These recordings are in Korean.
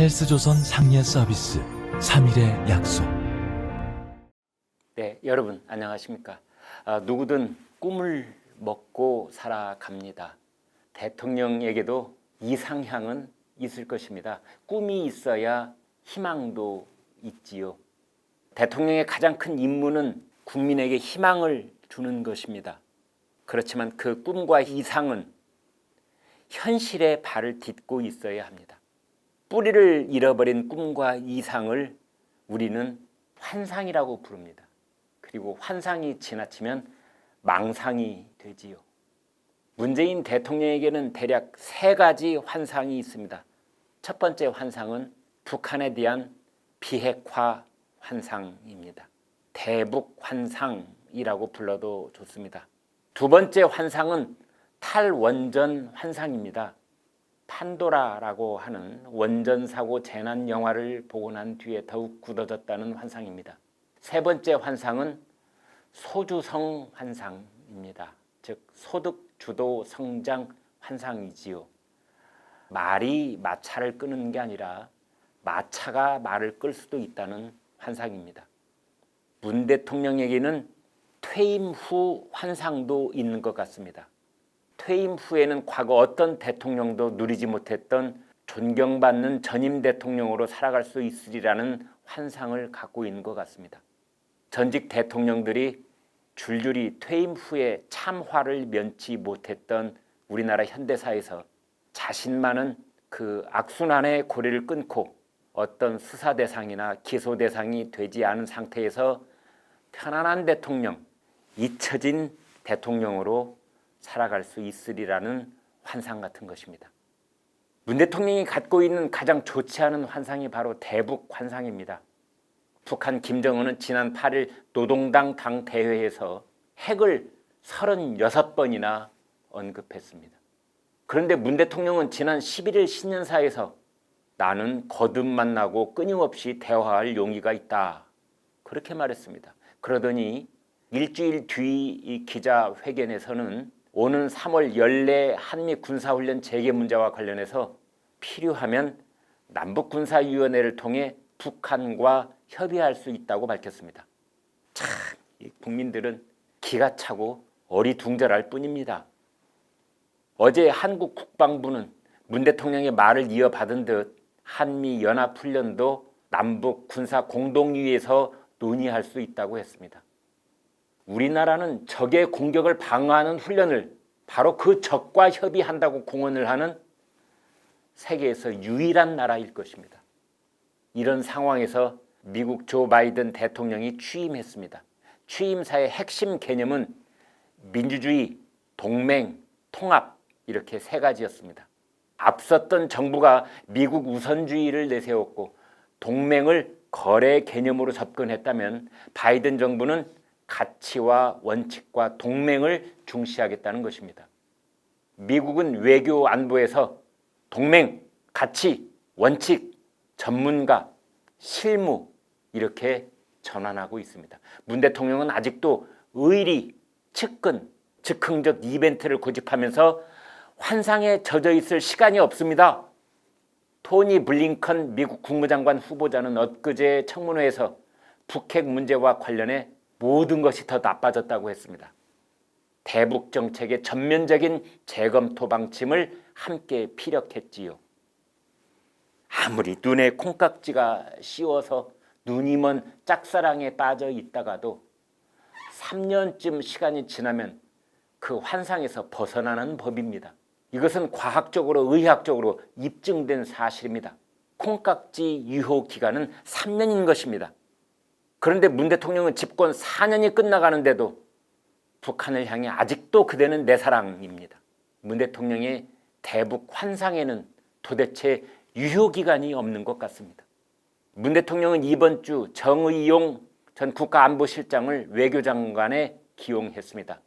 헬스조선 상례 서비스 3일의 약속 네, 여러분 안녕하십니까? 아, 누구든 꿈을 먹고 살아갑니다. 대통령에게도 이상향은 있을 것입니다. 꿈이 있어야 희망도 있지요. 대통령의 가장 큰 임무는 국민에게 희망을 주는 것입니다. 그렇지만 그 꿈과 이상은 현실에 발을 딛고 있어야 합니다. 뿌리를 잃어버린 꿈과 이상을 우리는 환상이라고 부릅니다. 그리고 환상이 지나치면 망상이 되지요. 문재인 대통령에게는 대략 세 가지 환상이 있습니다. 첫 번째 환상은 북한에 대한 비핵화 환상입니다. 대북 환상이라고 불러도 좋습니다. 두 번째 환상은 탈원전 환상입니다. 판도라라고 하는 원전 사고 재난 영화를 보고 난 뒤에 더욱 굳어졌다는 환상입니다. 세 번째 환상은 소주성 환상입니다. 즉 소득 주도 성장 환상이지요. 말이 마차를 끄는 게 아니라 마차가 말을 끌 수도 있다는 환상입니다. 문 대통령에게는 퇴임 후 환상도 있는 것 같습니다. 퇴임 후에는 과거 어떤 대통령도 누리지 못했던 존경받는 전임 대통령으로 살아갈 수 있으리라는 환상을 갖고 있는 것 같습니다. 전직 대통령들이 줄줄이 퇴임 후에 참화를 면치 못했던 우리나라 현대사에서 자신만은 그 악순환의 고리를 끊고 어떤 수사 대상이나 기소 대상이 되지 않은 상태에서 편안한 대통령, 잊혀진 대통령으로 살아갈 수 있으리라는 환상 같은 것입니다. 문 대통령이 갖고 있는 가장 좋지 않은 환상이 바로 대북 환상입니다. 북한 김정은은 지난 8일 노동당 당 대회에서 핵을 36번이나 언급했습니다. 그런데 문 대통령은 지난 11일 신년사에서 나는 거듭 만나고 끊임없이 대화할 용의가 있다. 그렇게 말했습니다. 그러더니 일주일 뒤 기자회견에서는 오는 3월 연례 한미 군사훈련 재개 문제와 관련해서 필요하면 남북군사위원회를 통해 북한과 협의할 수 있다고 밝혔습니다. 참, 국민들은 기가 차고 어리둥절할 뿐입니다. 어제 한국 국방부는 문 대통령의 말을 이어받은 듯 한미 연합 훈련도 남북 군사 공동위에서 논의할 수 있다고 했습니다. 우리나라는 적의 공격을 방어하는 훈련을 바로 그 적과 협의한다고 공언을 하는 세계에서 유일한 나라일 것입니다. 이런 상황에서 미국 조 바이든 대통령이 취임했습니다. 취임사의 핵심 개념은 민주주의, 동맹, 통합 이렇게 세 가지였습니다. 앞섰던 정부가 미국 우선주의를 내세웠고 동맹을 거래 개념으로 접근했다면 바이든 정부는 가치와 원칙과 동맹을 중시하겠다는 것입니다. 미국은 외교 안보에서 동맹, 가치, 원칙, 전문가, 실무 이렇게 전환하고 있습니다. 문 대통령은 아직도 의리, 측근, 즉흥적 이벤트를 고집하면서 환상에 젖어 있을 시간이 없습니다. 토니 블링컨 미국 국무장관 후보자는 엊그제 청문회에서 북핵 문제와 관련해 모든 것이 더 나빠졌다고 했습니다. 대북 정책의 전면적인 재검토 방침을 함께 피력했지요. 아무리 눈에 콩깍지가 씌워서 눈이 먼 짝사랑에 빠져 있다가도 3년쯤 시간이 지나면 그 환상에서 벗어나는 법입니다. 이것은 과학적으로 의학적으로 입증된 사실입니다. 콩깍지 유효 기간은 3년인 것입니다. 그런데 문 대통령은 집권 4년이 끝나가는데도 북한을 향해 아직도 그대는 내 사랑입니다. 문 대통령의 대북 환상에는 도대체 유효 기간이 없는 것 같습니다. 문 대통령은 이번 주 정의용 전 국가안보실장을 외교장관에 기용했습니다.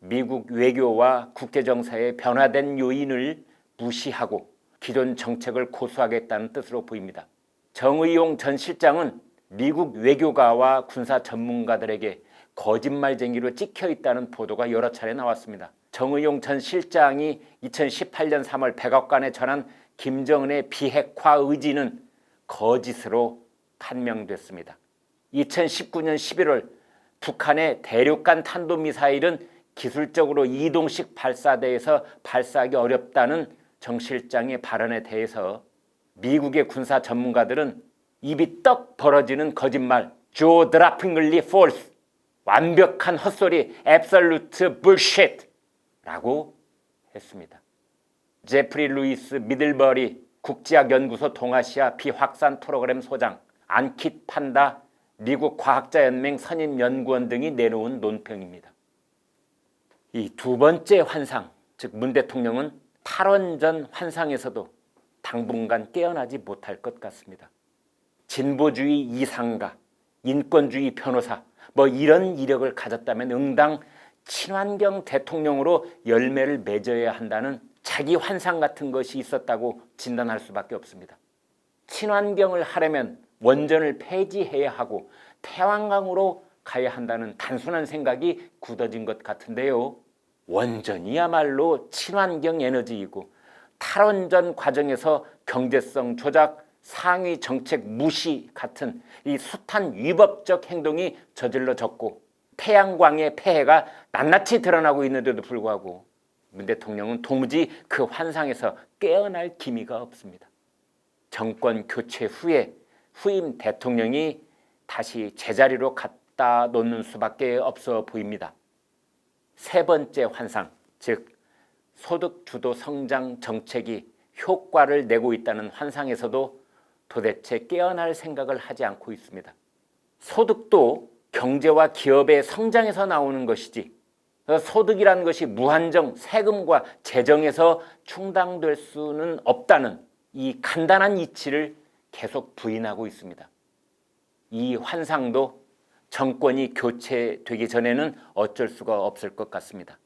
미국 외교와 국제정세의 변화된 요인을 무시하고 기존 정책을 고수하겠다는 뜻으로 보입니다. 정의용 전 실장은 미국 외교가와 군사 전문가들에게 거짓말쟁이로 찍혀 있다는 보도가 여러 차례 나왔습니다. 정의용 전 실장이 2018년 3월 백악관에 전한 김정은의 비핵화 의지는 거짓으로 판명됐습니다. 2019년 11월 북한의 대륙간 탄도미사일은 기술적으로 이동식 발사대에서 발사하기 어렵다는 정 실장의 발언에 대해서 미국의 군사 전문가들은 입이 떡 벌어지는 거짓말, 조 드라핑글리 폴스, 완벽한 헛소리, 앱설루트 불쉣라고 했습니다. 제프리 루이스 미들버리 국제학연구소 동아시아 비확산 프로그램 소장, 안킷 판다 미국 과학자연맹 선임 연구원 등이 내놓은 논평입니다. 이 두 번째 환상, 즉 문 대통령은 탈원전 환상에서도 당분간 깨어나지 못할 것 같습니다. 진보주의 이상가, 인권주의 변호사, 뭐 이런 이력을 가졌다면 응당 친환경 대통령으로 열매를 맺어야 한다는 자기 환상 같은 것이 있었다고 진단할 수밖에 없습니다. 친환경을 하려면 원전을 폐지해야 하고 태양광으로 가야 한다는 단순한 생각이 굳어진 것 같은데요. 원전이야말로 친환경 에너지이고 탈원전 과정에서 경제성 조작, 상위 정책 무시 같은 이 숱한 위법적 행동이 저질러졌고 태양광의 폐해가 낱낱이 드러나고 있는데도 불구하고 문 대통령은 도무지 그 환상에서 깨어날 기미가 없습니다. 정권 교체 후에 후임 대통령이 다시 제자리로 갖다 놓는 수밖에 없어 보입니다. 세 번째 환상, 즉 소득 주도 성장 정책이 효과를 내고 있다는 환상에서도 도대체 깨어날 생각을 하지 않고 있습니다. 소득도 경제와 기업의 성장에서 나오는 것이지 소득이라는 것이 무한정 세금과 재정에서 충당될 수는 없다는 이 간단한 이치를 계속 부인하고 있습니다. 이 환상도 정권이 교체되기 전에는 어쩔 수가 없을 것 같습니다.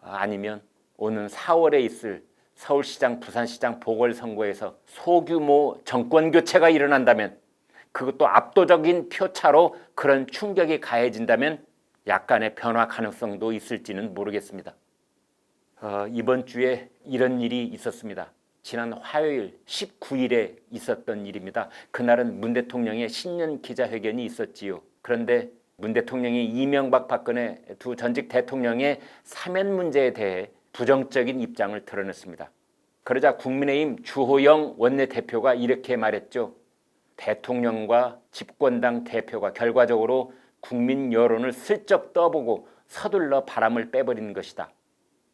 아니면 오는 4월에 있을 서울시장, 부산시장 보궐선거에서 소규모 정권 교체가 일어난다면 그것도 압도적인 표차로 그런 충격이 가해진다면 약간의 변화 가능성도 있을지는 모르겠습니다. 어, 이번 주에 이런 일이 있었습니다. 지난 화요일 19일에 있었던 일입니다. 그날은 문 대통령의 신년 기자회견이 있었지요. 그런데 문 대통령이 이명박 박근혜 두 전직 대통령의 사면 문제에 대해 부정적인 입장을 드러냈습니다. 그러자 국민의힘 주호영 원내대표가 이렇게 말했죠. 대통령과 집권당 대표가 결과적으로 국민 여론을 슬쩍 떠보고 서둘러 바람을 빼버리는 것이다.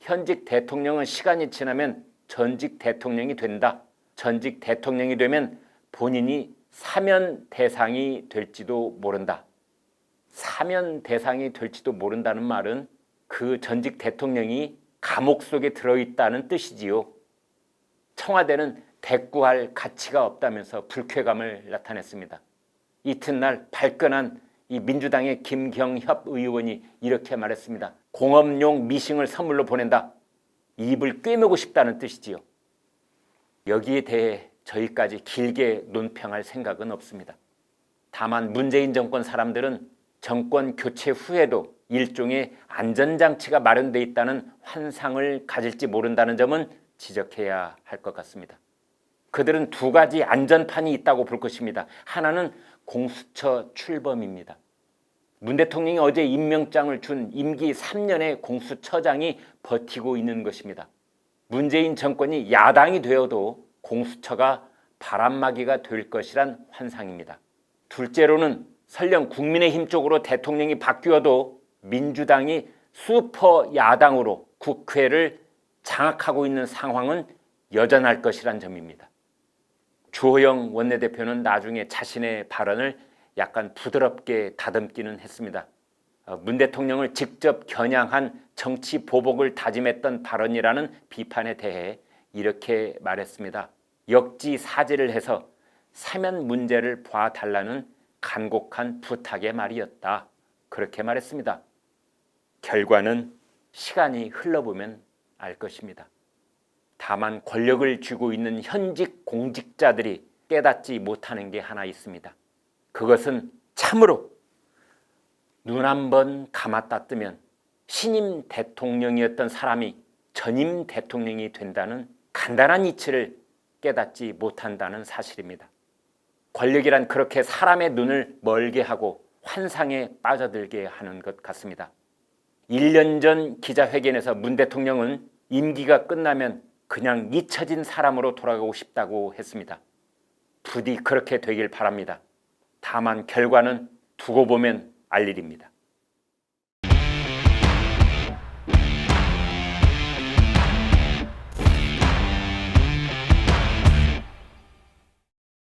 현직 대통령은 시간이 지나면 전직 대통령이 된다. 전직 대통령이 되면 본인이 사면 대상이 될지도 모른다. 사면 대상이 될지도 모른다는 말은 그 전직 대통령이 감옥 속에 들어있다는 뜻이지요. 청와대는 대꾸할 가치가 없다면서 불쾌감을 나타냈습니다. 이튿날 발끈한 이 민주당의 김경협 의원이 이렇게 말했습니다. 공업용 미싱을 선물로 보낸다. 입을 꿰매고 싶다는 뜻이지요. 여기에 대해 저희까지 길게 논평할 생각은 없습니다. 다만 문재인 정권 사람들은 정권 교체 후에도 일종의 안전장치가 마련돼 있다는 환상을 가질지 모른다는 점은 지적해야 할 것 같습니다. 그들은 두 가지 안전판이 있다고 볼 것입니다. 하나는 공수처 출범입니다. 문 대통령이 어제 임명장을 준 임기 3년의 공수처장이 버티고 있는 것입니다. 문재인 정권이 야당이 되어도 공수처가 바람막이가 될 것이란 환상입니다. 둘째로는 설령 국민의힘 쪽으로 대통령이 바뀌어도 민주당이 슈퍼 야당으로 국회를 장악하고 있는 상황은 여전할 것이란 점입니다. 주호영 원내대표는 나중에 자신의 발언을 약간 부드럽게 다듬기는 했습니다. 어, 문 대통령을 직접 겨냥한 정치 보복을 다짐했던 발언이라는 비판에 대해 이렇게 말했습니다. 역지 사지를 해서 사면 문제를 봐달라는 간곡한 부탁의 말이었다. 그렇게 말했습니다. 결과는 시간이 흘러보면 알 것입니다. 다만 권력을 쥐고 있는 현직 공직자들이 깨닫지 못하는 게 하나 있습니다. 그것은 참으로 눈 한 번 감았다 뜨면 신임 대통령이었던 사람이 전임 대통령이 된다는 간단한 이치를 깨닫지 못한다는 사실입니다. 권력이란 그렇게 사람의 눈을 멀게 하고 환상에 빠져들게 하는 것 같습니다. 1년 전 기자회견에서 문 대통령은 임기가 끝나면 그냥 잊혀진 사람으로 돌아가고 싶다고 했습니다. 부디 그렇게 되길 바랍니다. 다만 결과는 두고 보면 알 일입니다.